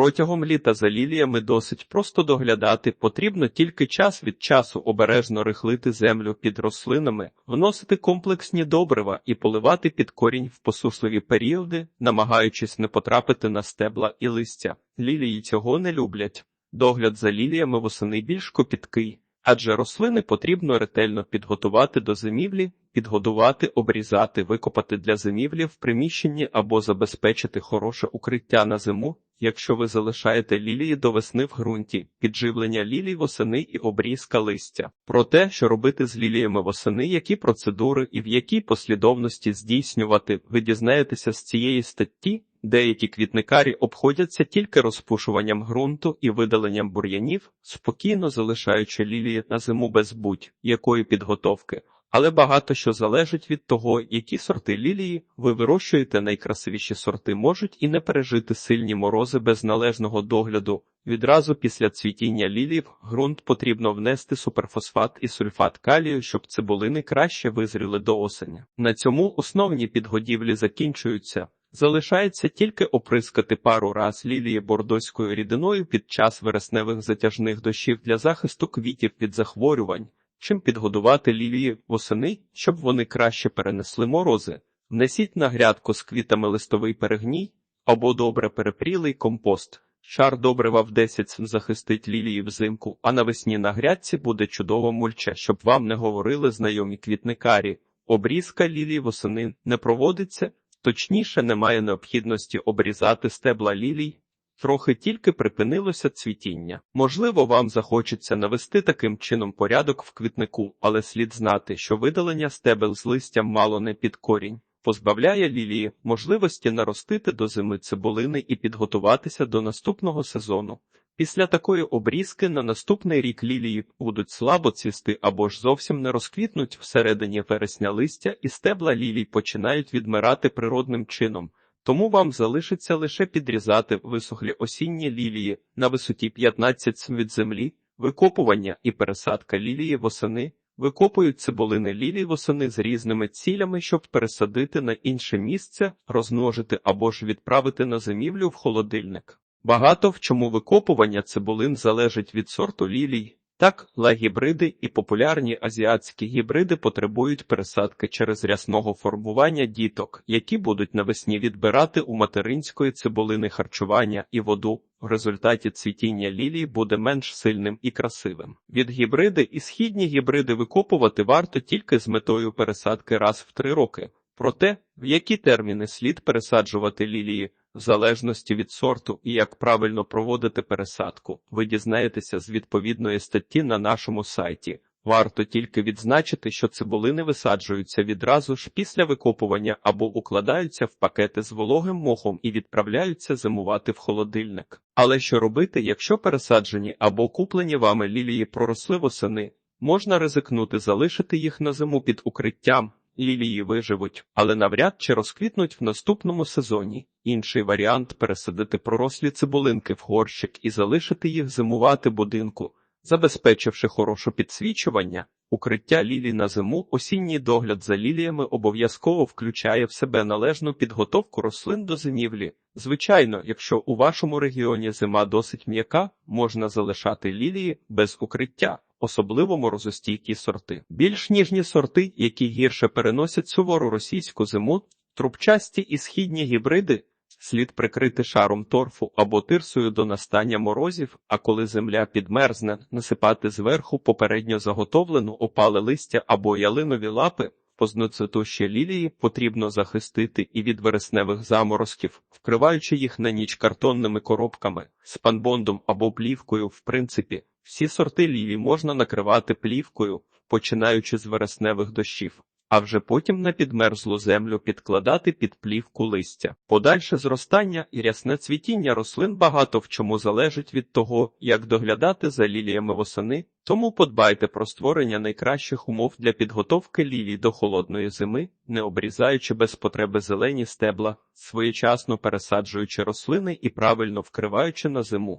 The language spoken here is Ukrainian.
Протягом літа за ліліями досить просто доглядати, потрібно тільки час від часу обережно рихлити землю під рослинами, вносити комплексні добрива і поливати під корінь в посушливі періоди, намагаючись не потрапити на стебла і листя. Лілії цього не люблять. Догляд за ліліями восени більш копіткий, адже рослини потрібно ретельно підготувати до зимівлі, підгодувати, обрізати, викопати для зимівлі в приміщенні або забезпечити хороше укриття на зиму, якщо ви залишаєте лілії до весни в ґрунті, підживлення лілій восени і обрізка листя. Про те, що робити з ліліями восени, які процедури і в якій послідовності здійснювати, ви дізнаєтеся з цієї статті. Деякі квітникарі обходяться тільки розпушуванням ґрунту і видаленням бур'янів, спокійно залишаючи лілії на зиму без будь-якої підготовки. Але багато що залежить від того, які сорти лілії ви вирощуєте. Найкрасивіші сорти можуть і не пережити сильні морози без належного догляду. Відразу після цвітіння лілій в ґрунт потрібно внести суперфосфат і сульфат калію, щоб цибулини краще визріли до осені. На цьому основні підгодівлі закінчуються. Залишається тільки оприскати пару раз лілії бордоською рідиною під час вересневих затяжних дощів для захисту квітів від захворювань, чим підгодувати лілії восени, щоб вони краще перенесли морози. Внесіть на грядку з квітами листовий перегній або добре перепрілий компост. Шар добрива в 10 см захистить лілії взимку, а навесні на грядці буде чудова мульча, щоб вам не говорили знайомі квітникарі. Обрізка лілії восени не проводиться. Точніше, немає необхідності обрізати стебла лілій, трохи тільки припинилося цвітіння. Можливо, вам захочеться навести таким чином порядок в квітнику, але слід знати, що видалення стебел з листям мало не під корінь. Позбавляє лілії можливості наростити до зими цибулини і підготуватися до наступного сезону. Після такої обрізки на наступний рік лілії будуть слабо цвісти або ж зовсім не розквітнуть всередині вересня листя, і стебла лілій починають відмирати природним чином. Тому вам залишиться лише підрізати висохлі осінні лілії на висоті 15 см від землі, викопування і пересадка лілії восени. Викопують цибулини лілій восени з різними цілями, щоб пересадити на інше місце, розмножити або ж відправити на зимівлю в холодильник. Багато в чому викопування цибулин залежить від сорту лілій. Так, ла-гібриди і популярні азіатські гібриди потребують пересадки через рясного формування діток, які будуть навесні відбирати у материнської цибулини харчування і воду. В результаті цвітіння лілій буде менш сильним і красивим. Від гібриди і східні гібриди викопувати варто тільки з метою пересадки раз в три роки. Проте, в які терміни слід пересаджувати лілії, в залежності від сорту і як правильно проводити пересадку, ви дізнаєтеся з відповідної статті на нашому сайті. Варто тільки відзначити, що цибулини висаджуються відразу ж після викопування або укладаються в пакети з вологим мохом і відправляються зимувати в холодильник. Але що робити, якщо пересаджені або куплені вами лілії проросли восени, можна ризикнути залишити їх на зиму під укриттям. Лілії виживуть, але навряд чи розквітнуть в наступному сезоні. Інший варіант пересадити пророслі цибулинки в горщик і залишити їх зимувати будинку, забезпечивши хороше підсвічування. Укриття лілій на зиму, осінній догляд за ліліями обов'язково включає в себе належну підготовку рослин до зимівлі. Звичайно, якщо у вашому регіоні зима досить м'яка, можна залишати лілії без укриття особливо морозостійкі сорти. Більш ніжні сорти, які гірше переносять сувору російську зиму, трубчасті і східні гібриди. Слід прикрити шаром торфу або тирсою до настання морозів, а коли земля підмерзне, насипати зверху попередньо заготовлену опале листя або ялинові лапи, позноцветущі лілії потрібно захистити і від вересневих заморозків, вкриваючи їх на ніч картонними коробками, спанбондом або плівкою, в принципі, всі сорти лілій можна накривати плівкою, починаючи з вересневих дощів, а вже потім на підмерзлу землю підкладати під плівку листя. Подальше зростання і рясне цвітіння рослин багато в чому залежить від того, як доглядати за ліліями восени, тому подбайте про створення найкращих умов для підготовки лілій до холодної зими, не обрізаючи без потреби зелені стебла, своєчасно пересаджуючи рослини і правильно вкриваючи на зиму.